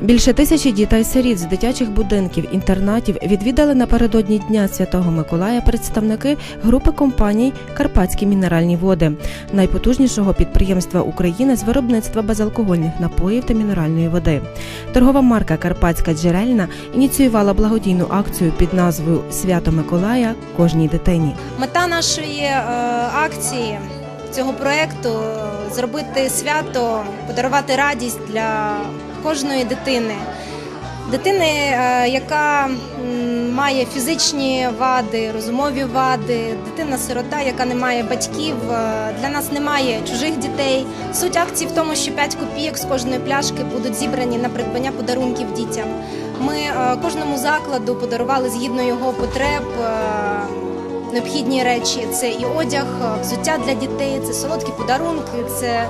Більше тисячі дітей-сиріт з дитячих будинків, інтернатів відвідали напередодні Дня Святого Миколая представники групи компаній Карпатські мінеральні води, найпотужнішого підприємства України з виробництва безалкогольних напоїв та мінеральної води. Торгова марка Карпатська джерельна ініціювала благодійну акцію під назвою Свято Миколая кожній дитині. Мета нашої е, акції цього проекту зробити свято, подарувати радість для кожної дитини. Дитини, е, яка має фізичні вади, розумові вади, дитина-сирота, яка не має батьків. Е, Для нас немає чужих дітей. Суть акції в тому, що 5 копійок з кожної пляшки будуть зібрані на придбання подарунків дітям. Ми е, кожному закладу подарували згідно його потреб. Необхідні речі це і одяг, взуття для дітей, це солодкі подарунки, це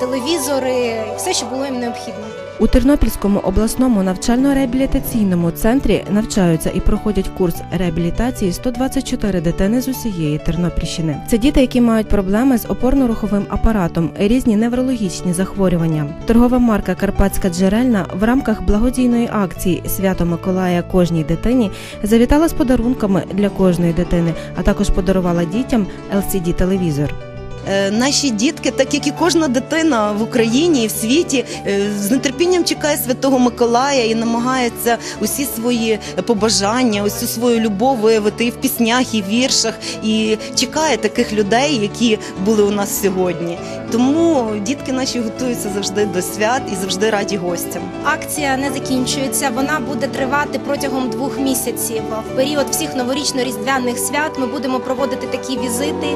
телевізори, все, що було їм необхідно. У Тернопільському обласному навчально-реабілітаційному центрі навчаються і проходять курс реабілітації 124 дитини з усієї Тернопільщини. Це діти, які мають проблеми з опорно-руховим апаратом, різні неврологічні захворювання. Торгова марка Карпатська джерельна в рамках благодійної акції Свято Миколая кожній дитині завітала з подарунками для кожної дитини, а також подарувала дітям LCD телевізор. Е, Наші дітки, так як і кожна дитина в Україні і в світі, е, з нетерпінням чекає Святого Миколая і намагається усі свої побажання, усю свою любов виявити і в піснях, і в віршах, і чекає таких людей, які були у нас сьогодні. Тому дітки наші готуються завжди до свят і завжди раді гостям. Акція не закінчується. Вона буде тривати протягом двох місяців. В період всіх новорічно-різдвяних свят ми будемо проводити такі візити.